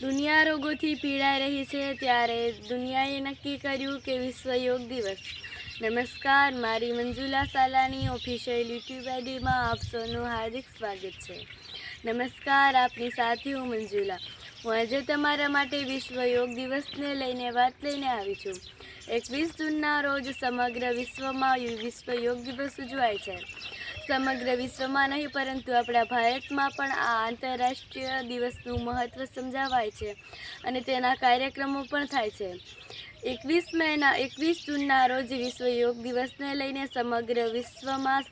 દુનિયા રોગોથી પીડાઈ રહી છે ત્યારે દુનિયાએ નક્કી કર્યું કે વિશ્વ યોગ દિવસ. નમસ્કાર, મારી મંજુલા સાલાની ઓફિશિયલ યુટ્યુબ આઈડીમાં આપ સૌનું હાર્દિક સ્વાગત છે. નમસ્કાર, આપની સાથે હું મંજુલા. હું આજે તમારા માટે વિશ્વ યોગ દિવસને લઈને વાત લઈને આવી છું. એકવીસ જૂનના રોજ સમગ્ર વિશ્વમાં વિશ્વ યોગ દિવસ ઉજવાય છે. સમગ્ર વિશ્વમાં નહીં, પરંતુ આપણા ભારતમાં પણ આ આંતરરાષ્ટ્રીય દિવસનું મહત્ત્વ સમજાવાય છે અને તેના કાર્યક્રમો પણ થાય છે. એકવીસ મેના, એકવીસ જૂનના રોજ વિશ્વ યોગ દિવસને લઈને સમગ્ર વિશ્વમાં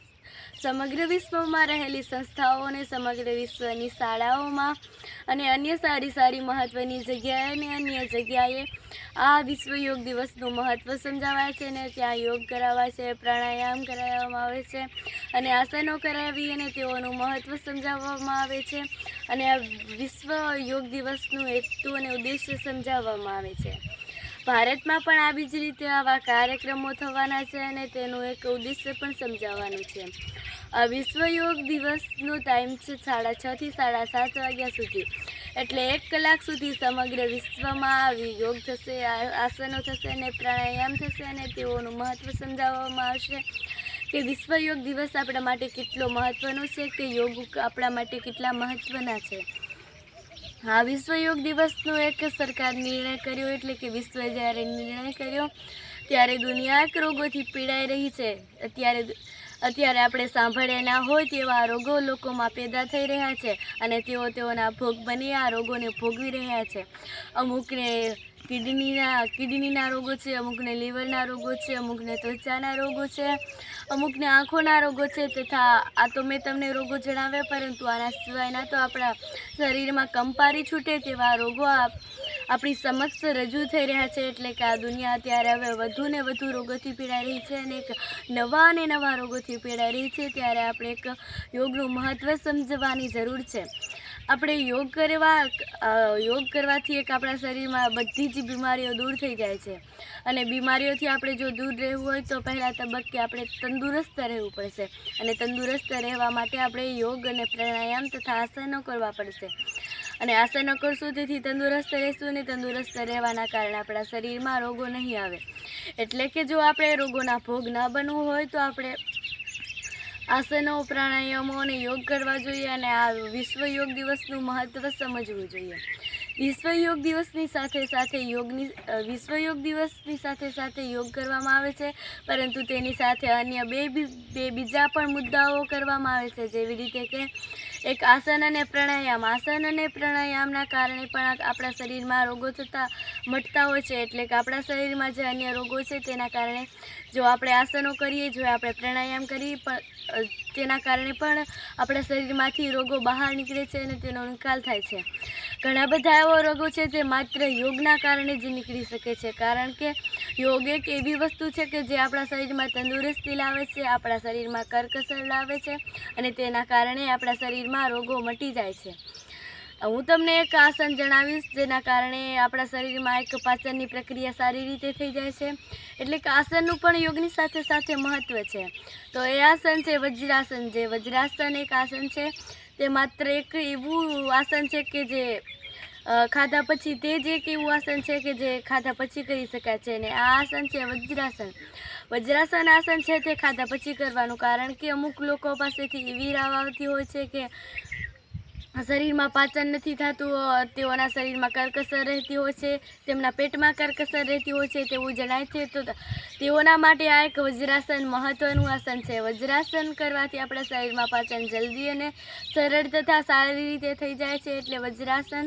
સમગ્ર વિશ્વમાં રહેલી સંસ્થાઓ અને સમગ્ર વિશ્વની શાળાઓમાં અને અન્ય સારી સારી મહત્ત્વની જગ્યાએ અને અન્ય જગ્યાએ આ વિશ્વ યોગ દિવસનું મહત્ત્વ સમજાવાય છે અને ત્યાં યોગ કરાવાય છે, પ્રાણાયામ કરાવવામાં આવે છે અને આસનો કરાવી અને તેઓનું મહત્ત્વ સમજાવવામાં આવે છે અને આ વિશ્વ યોગ દિવસનું હેતુ અને ઉદ્દેશ્ય સમજાવવામાં આવે છે. ભારતમાં પણ આવી જ રીતે આવા કાર્યક્રમો થવાના છે અને તેનું એક ઉદ્દેશ્ય પણ સમજાવવાનું છે. વિશ્વ યોગ દિવસનો ટાઈમ છે સાડા છ થી સાડા સાત વાગ્યા સુધી. એટલે એક કલાક સુધી સમગ્ર વિશ્વમાં આવી યોગ થશે આસનો થશે અને પ્રાણાયામ થશે અને તેઓનું મહત્ત્વ સમજાવવામાં આવશે કે વિશ્વ યોગ દિવસ આપણા માટે કેટલો મહત્ત્વનો છે, કે યોગ આપણા માટે કેટલા મહત્ત્વના છે. હા, વિશ્વ યોગ દિવસનો એક સરકાર નિર્ણય કર્યો એટલે કે વિશ્વએ જ્યારે નિર્ણય કર્યો, ત્યારે દુનિયા રોગોથી પીડાઈ રહી છે. અત્યારે અત્યારે આપણે સાંભળ્યા ના હોય તેવા રોગો લોકોમાં પેદા થઈ રહ્યા છે અને તેઓ તેઓના ભોગ બની આ રોગોને ભોગવી રહ્યા છે. અમુકને કિડનીના કિડનીના રોગો છે, અમુકને લીવરના રોગો છે, અમુકને ત્વચાના રોગો છે, અમુકને આંખોના રોગો છે તથા આ તો મેં તમને રોગો જણાવ્યા પરંતુ આના સિવાયના તો આપણા શરીરમાં કંપારી છૂટે તેવા રોગો આપણી સમક્ષ રજૂ થઈ રહ્યા છે એટલે કે આ દુનિયા અત્યારે હવે વધુ ને વધુ રોગોથી પીડાઈ રહી છે અને એક નવા અને નવા રોગોથી પીડાઈ રહી છે ત્યારે આપણે એક યોગનું મહત્ત્વ સમજવાની જરૂર છે. આપણે યોગ કરવા યોગ કરવાથી એક આપણા શરીરમાં બધી જ બીમારીઓ દૂર થઈ જાય છે. અને બીમારીઓથી આપણે જો દૂર રહેવું હોય તો પહેલાં તબક્કે આપણે તંદુરસ્ત રહેવું પડશે. અને તંદુરસ્ત રહેવા માટે આપણે યોગ અને પ્રાણાયામ તથા આસનો કરવા પડશે. અને આસનો કરશું તેથી તંદુરસ્ત રહેશું અને તંદુરસ્ત રહેવાના કારણે આપણા શરીરમાં રોગો નહીં આવે. એટલે કે જો આપણે રોગોના ભોગ ન બનવું હોય તો આપણે આસનો, પ્રાણાયામો અને યોગ કરવા જોઈએ અને આ વિશ્વ યોગ દિવસનું મહત્ત્વ સમજવું જોઈએ. વિશ્વ યોગ દિવસની સાથે સાથે યોગની વિશ્વ યોગ દિવસની સાથે સાથે યોગ કરવામાં આવે છે, પરંતુ તેની સાથે અન્ય બે બે બીજા પણ મુદ્દાઓ કરવામાં આવે છે, જેવી રીતે કે એક આસન અને પ્રાણાયામ. આસન અને પ્રાણાયામના કારણે પણ આપણા શરીરમાં રોગો થતા મટતા હોય છે. એટલે કે આપણા શરીરમાં જે અન્ય રોગો છે તેના કારણે જો આપણે આસનો કરીએ, જો આપણે પ્રાણાયામ કરીએ, પણ તેના કારણે પણ આપણા શરીરમાંથી રોગો બહાર નીકળે છે અને તેનો નિકાલ થાય છે. ઘણા બધા એવા રોગો છે જે માત્ર યોગના કારણે જ નીકળી શકે છે. કારણ કે યોગ એક એવી વસ્તુ છે કે જે આપણા શરીરમાં તંદુરસ્તી લાવે છે, આપણા શરીરમાં કરકસર લાવે છે અને તેના કારણે આપણા શરીરમાં રોગો મટી જાય છે. હું તમને એક આસન જણાવીશ, જેના કારણે આપણા શરીરમાં એક પાચનની પ્રક્રિયા સારી રીતે થઈ જાય છે. એટલે કે આસનનું પણ યોગની સાથે સાથે મહત્ત્વ છે. તો એ આસન છે વજ્રાસન. જે વજ્રાસન એક આસન છે, તે માત્ર એક એવું આસન છે કે જે ખાધા પછી તે જ એક એવું આસન છે કે જે ખાધા પછી કરી શકાય છે. અને આ આસન છે વજ્રાસન. વજ્રાસન આસન છે તે ખાધા પછી કરવાનું. કારણ કે અમુક લોકો પાસેથી એવી રાવ આવતી હોય છે કે શરીરમાં પાચન નથી થતું, તેઓના શરીરમાં કરકસર રહેતી હોય છે, તેમના પેટમાં કરકસર રહેતી હોય છે તેવું જણાય છે. તો તેઓના માટે આ એક વજ્રાસન મહત્ત્વનું આસન છે. વજ્રાસન કરવાથી આપણા શરીરમાં પાચન જલ્દી અને સરળ તથા સારી રીતે થઈ જાય છે. એટલે વજ્રાસન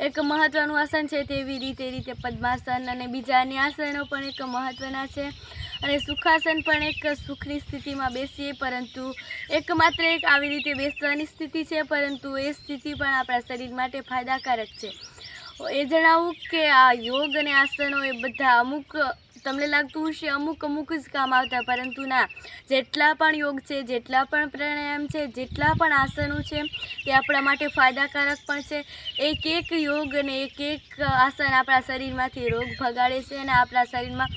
એક મહત્ત્વનું આસન છે. તેવી રીતે રીતે પદ્માસન અને બીજા અન્ય આસનો પણ એક મહત્ત્વના છે. અને સુખાસન પણ એક સુખની સ્થિતિમાં બેસીએ, પરંતુ એકમાત્ર એક આવી રીતે બેસવાની સ્થિતિ છે, પરંતુ એ સ્થિતિ પણ આપણા શરીર માટે ફાયદાકારક છે. એ જણાવું કે આ યોગ અને આસનો એ બધા અમુક, તમને લાગતું હશે અમુક અમુક જ કામ આવતા, પરંતુ ના, જેટલા પણ યોગ છે, જેટલા પણ પ્રાણાયામ છે, જેટલા પણ આસનો છે તે આપણા માટે ફાયદાકારક પણ છે. એક એક યોગ અને એક એક આસન આપણા શરીરમાંથી રોગ ભગાડે છે અને આપણા શરીરમાં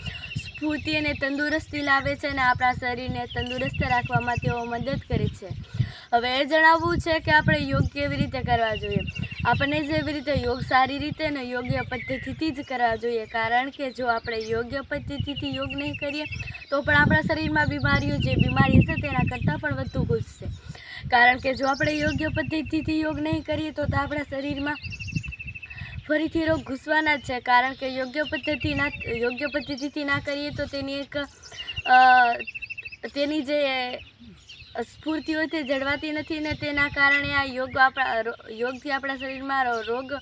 સ્ફૂર્તિ અને તંદુરસ્તી લાવે છે અને આપણા શરીરને તંદુરસ્ત રાખવામાં તેઓ મદદ કરે છે. હવે એ જણાવવું છે કે આપણે યોગ કેવી રીતે કરવા જોઈએ? આપણને જેવી રીતે યોગ સારી રીતે અને યોગ્ય પદ્ધતિથી જ કરવા જોઈએ. કારણ કે જો આપણે યોગ્ય પદ્ધતિથી યોગ નહીં કરીએ, તો પણ આપણા શરીરમાં બીમારીઓ, જે બીમારી છે તેના કરતાં પણ વધુ ઘૂસશે. કારણ કે જો આપણે યોગ્ય પદ્ધતિથી યોગ નહીં કરીએ તો આપણા શરીરમાં ફરીથી રોગ ઘૂસવાના જ છે, કારણ કે યોગ્ય પદ્ધતિ ના, યોગ્ય પદ્ધતિથી ના કરીએ તો તેની એક તેની જે સ્ફૂર્તિ હોય તે જળવાતી નથી ને તેના કારણે આ યોગ આપણા યોગથી આપણા શરીરમાં રોગ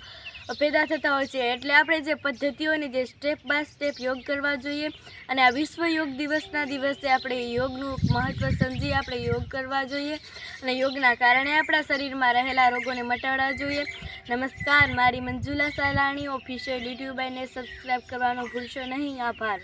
પેદા થતા હોય છે. એટલે આપણે જે પદ્ધતિઓને જે સ્ટેપ બાય સ્ટેપ યોગ કરવા જોઈએ અને આ વિશ્વ યોગ દિવસના દિવસે આપણે યોગનું મહત્ત્વ સમજી આપણે યોગ કરવા જોઈએ અને યોગના કારણે આપણા શરીરમાં રહેલા રોગોને મટાડવા જોઈએ. નમસ્કાર મારી મંજુલા સાલાણી ઓફિશિયલ યુટ્યુબ એને સબસ્ક્રાઈબ કરવાનો ભૂલશો નહીં. આભાર.